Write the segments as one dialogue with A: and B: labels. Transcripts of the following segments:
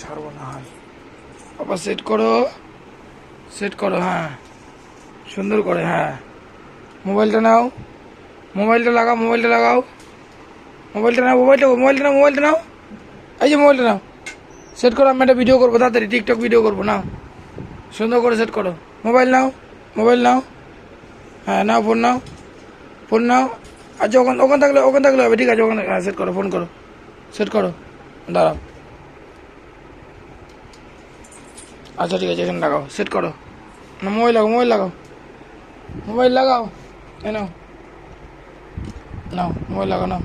A: ছাড়বো না। হয় বাবা সেট করো। সেট করো হ্যাঁ। সুন্দর করে হ্যাঁ। মোবাইলটা নাও। মোবাইলটা লাগাও মোবাইলটা লাগাও। মোবাইলটা নাও, মোবাইলটা মোবাইলটা নাও মোবাইলটা নাও। এই যে মোবাইলটা নাও। সেট করো, আমি একটা ভিডিও করব, তাড়াতাড়ি টিকটক ভিডিও করব, নাও। সুন্দর করে সেট করো। মোবাইল নাও মোবাইল নাও। হ্যাঁ নাও ফোন নাও। ফোন নাও। আচ্ছা ওখান ওখান থাকলে ওখান থাকলে হবে, ঠিক আছে, ওখানে হ্যাঁ সেট করো ফোন করো। সেট করো। দাঁড়াও। আচ্ছা ঠিক আছে এখানে লাগাও সেট করো। না মোবাইল লাগাও মোবাইল লাগাও। মোবাইল লাগাও এ নাও। নাও মোবাইল লাগাও নাও।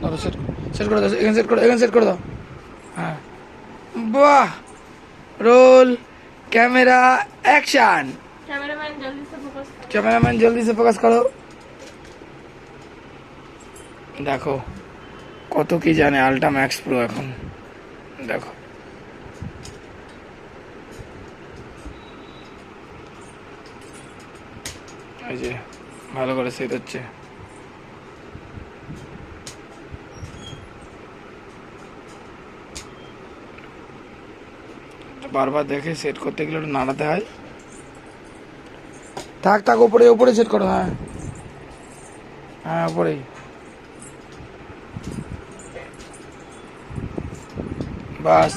A: ধরো সেট সেট করে দাও এখানে সেট করো এখানে সেট করে দাও। হ্যাঁ। বাহ! রোল ক্যামেরা অ্যাকশন ক্যামেরাম্যান জলদি সে ফোকাস করো। দেখো কত কি জানে আল্ট্রা ম্যাক্স প্রো এখন। দেখো। এই যে, ভালো করে সেট হচ্ছে। বারবার দেখে সেট করতে গেলে একটু নাড়াতে হয়। থাক থাক, ওপরে ওপরে সেট করো হ্যাঁ। হ্যাঁ ওপরেই। বাস।